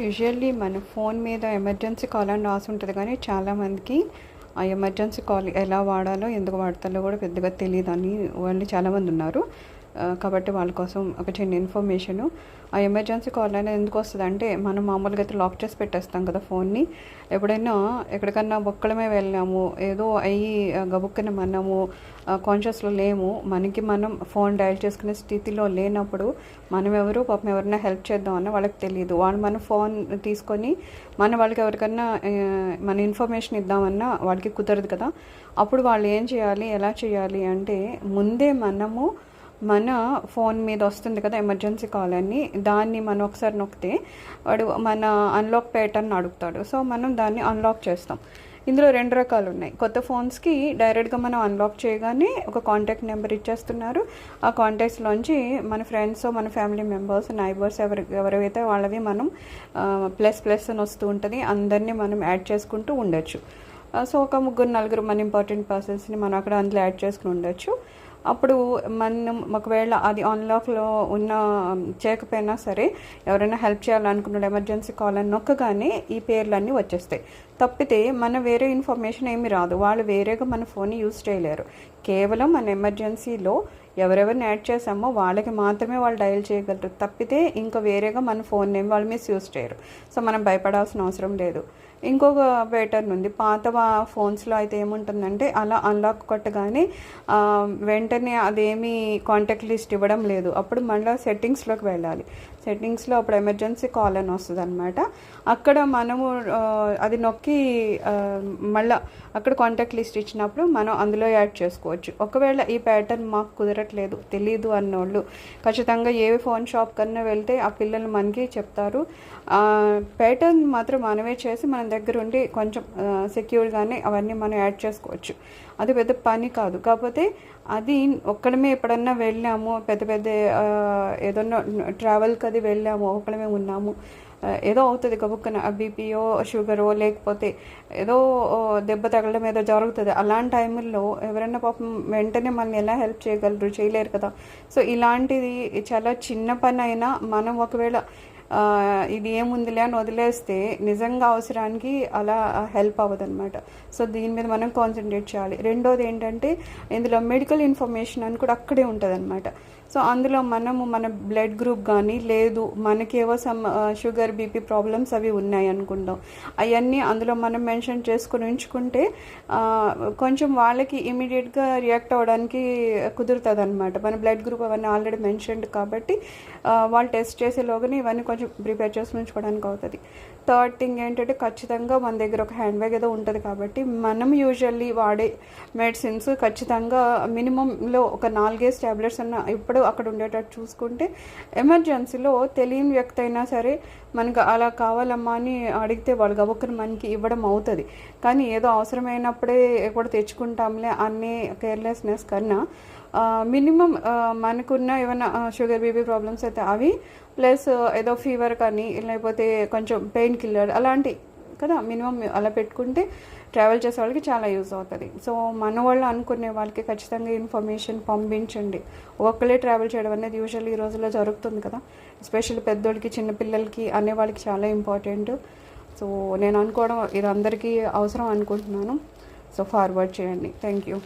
Usually మన phone మీద emergency call అని రాసి ఉంటుంది కానీ చాలామందికి ఆ ఎమర్జెన్సీ కాల్ ఎలా వాడాలో ఎందుకు వాడతారో కూడా పెద్దగా తెలియదు అని వాళ్ళు చాలామంది ఉన్నారు. కాబట్టి వాళ్ళ కోసం ఒక చిన్న ఇన్ఫర్మేషను. ఆ ఎమర్జెన్సీ కాల్ అనేది ఎందుకు వస్తుంది అంటే మనం మామూలుగా అయితే లాక్ చేసి పెట్టేస్తాం కదా ఫోన్ని. ఎప్పుడైనా ఎక్కడికన్నా ఒక్కడమే వెళ్ళాము ఏదో అయ్యి ఆ, మనము కాన్షియస్లో లేము. మనకి మనం ఫోన్ డయల్ చేసుకునే స్థితిలో లేనప్పుడు మనం ఎవరు పాపం ఎవరైనా హెల్ప్ చేద్దామన్నా వాళ్ళకి తెలియదు వాళ్ళు మన ఫోన్ తీసుకొని మన వాళ్ళకి ఎవరికన్నా మన ఇన్ఫర్మేషన్ ఇద్దామన్నా వాళ్ళకి కుదరదు కదా. అప్పుడు వాళ్ళు ఏం చేయాలి ఎలా చేయాలి అంటే ముందే మనము మన ఫోన్ మీద వస్తుంది కదా ఎమర్జెన్సీ కాల్ అని దాన్ని మనం ఒకసారి నొక్కితే వాడు మన అన్లాక్ ప్యాటర్న్ అడుగుతాడు. సో మనం దాన్ని అన్లాక్ చేస్తాం. ఇందులో రెండు రకాలు ఉన్నాయి. కొత్త ఫోన్స్కి డైరెక్ట్గా మనం అన్లాక్ చేయగానే ఒక కాంటాక్ట్ నెంబర్ ఇచ్చేస్తున్నారు. ఆ కాంటాక్ట్స్లోంచి మన ఫ్రెండ్స్ మన ఫ్యామిలీ మెంబర్స్ నైబర్స్ ఎవరి ఎవరైతే వాళ్ళవి మనం ప్లస్ ప్లస్ అని వస్తూ ఉంటుంది అందరినీ మనం యాడ్ చేసుకుంటూ ఉండొచ్చు. సో ఒక ముగ్గురు నలుగురు మన ఇంపార్టెంట్ పర్సన్స్ని మనం అక్కడ అందులో యాడ్ చేసుకుని ఉండొచ్చు. అప్పుడు మనం ఒకవేళ అది అన్లాక్లో ఉన్న చేయకపోయినా సరే ఎవరైనా హెల్ప్ చేయాలనుకున్నాడు ఎమర్జెన్సీ కాల్ అని నొక్కగానే ఈ పేర్లన్నీ వచ్చేస్తాయి. తప్పితే మన వేరే ఇన్ఫర్మేషన్ ఏమి రాదు. వాళ్ళు వేరేగా మన ఫోన్ యూజ్ చేయలేరు. కేవలం మన ఎమర్జెన్సీలో ఎవరెవరిని యాడ్ చేసామో వాళ్ళకి మాత్రమే వాళ్ళు డయల్ చేయగలరు. తప్పితే ఇంకా వేరేగా మన ఫోన్ నేమ్ వాళ్ళు మిస్ యూజ్ చేయరు. సో మనం భయపడాల్సిన అవసరం లేదు. ఇంకొక బెటర్ ఉంది. పాత ఫోన్స్లో అయితే ఏముంటుందంటే అలా అన్లాక్ కొట్టగానే వెంట వెంటనే అదేమీ కాంటాక్ట్ లిస్ట్ ఇవ్వడం లేదు. అప్పుడు మళ్ళీ సెట్టింగ్స్లోకి వెళ్ళాలి. సెట్టింగ్స్లో అప్పుడు ఎమర్జెన్సీ కాల్ అని వస్తుంది అనమాట అక్కడ మనము అది నొక్కి మళ్ళీ అక్కడ కాంటాక్ట్ లిస్ట్ ఇచ్చినప్పుడు మనం అందులో యాడ్ చేసుకోవచ్చు. ఒకవేళ ఈ ప్యాటర్న్ మాకు కుదరట్లేదు తెలీదు అన్నోళ్ళు ఖచ్చితంగా ఏ ఫోన్ షాప్ కన్నా వెళ్తే ఆ పిల్లలు మనకి చెప్తారు. ప్యాటర్న్ మాత్రం మనమే చేసి మన దగ్గర ఉండి కొంచెం సెక్యూర్గానే అవన్నీ మనం యాడ్ చేసుకోవచ్చు. అది పెద్ద పని కాదు. కాకపోతే అది ఒక్కడమే ఎప్పుడన్నా వెళ్ళాము పెద్ద పెద్ద ఏదన్నా ట్రావెల్కి అది వెళ్ళాము ఒక్కడమే ఉన్నాము. ఏదో అవుతుంది గబుక్కన బీపీయో షుగరో లేకపోతే ఏదో దెబ్బ తగలడం ఏదో జరుగుతుంది. అలాంటి టైంలో ఎవరైనా పాపం వెంటనే మనం ఎలా హెల్ప్ చేయగలరు చేయలేరు కదా. సో ఇలాంటిది చాలా చిన్న పని అయినా మనం ఒకవేళ ఇది ఏముందిలే అని వదిలేస్తే నిజంగా అవసరానికి అలా హెల్ప్ అవ్వదు అనమాట సో దీని మీద మనం కాన్సన్ట్రేట్ చేయాలి. రెండోది ఏంటంటే ఇందులో మెడికల్ ఇన్ఫర్మేషన్ అని కూడా అక్కడే ఉంటుంది అనమాట సో అందులో మనము మన బ్లడ్ గ్రూప్ కానీ లేదు మనకేవో సమ్ షుగర్ బీపీ ప్రాబ్లమ్స్ అవి ఉన్నాయి అనుకుంటాం అవన్నీ అందులో మనం మెన్షన్ చేసుకుని ఉంచుకుంటే కొంచెం వాళ్ళకి ఇమీడియట్గా రియాక్ట్ అవ్వడానికి కుదురుతుంది అనమాట మన బ్లడ్ గ్రూప్ అవన్నీ ఆల్రెడీ మెన్షన్డ్ కాబట్టి వాళ్ళు టెస్ట్ చేసేలోగానే ఇవన్నీ కొంచెం ప్రిపేర్ చేసి ఉంచుకోవడానికి అవుతుంది. థర్డ్ థింగ్ ఏంటంటే ఖచ్చితంగా మన దగ్గర ఒక హ్యాండ్ బ్యాగ్ ఏదో ఉంటుంది కాబట్టి మనం యూజువల్లీ వాడే మెడిసిన్స్ ఖచ్చితంగా మినిమంలో ఒక నాలుగేసి ట్యాబ్లెట్స్ అన్న ఇప్పుడు అక్కడ ఉండేటట్టు చూసుకుంటే ఎమర్జెన్సీలో తెలియని వ్యక్తి అయినా సరే మనకు అలా కావాలమ్మా అని అడిగితే వాళ్ళు గబుక్కుని మనకి ఇవ్వడం అవుతుంది. కానీ ఏదో అవసరమైనప్పుడే కూడా తెచ్చుకుంటాంలే అనే కేర్లెస్నెస్ కన్నా మినిమం మనకున్న ఏమైనా షుగర్ బీపీ ప్రాబ్లమ్స్ అయితే అవి ప్లస్ ఏదో ఫీవర్ కానీ లేకపోతే కొంచెం పెయిన్ కిల్లర్ అలాంటి కదా మినిమం అలా పెట్టుకుంటే ట్రావెల్ చేసే వాళ్ళకి చాలా యూజ్ అవుతుంది. సో మన వాళ్ళు అనుకునే వాళ్ళకి ఖచ్చితంగా ఇన్ఫర్మేషన్ పంపించండి. ఒక్కలే ట్రావెల్ చేయడం అనేది యూజువల్ ఈ రోజుల్లో జరుగుతుంది కదా. ఎస్పెషల్లీ పెద్దోళ్ళకి చిన్నపిల్లలకి అనే వాళ్ళకి చాలా ఇంపార్టెంట్. సో నేను అనుకోవడం ఇది అందరికీ అవసరం అనుకుంటున్నాను. సో ఫార్వర్డ్ చేయండి. Thank you.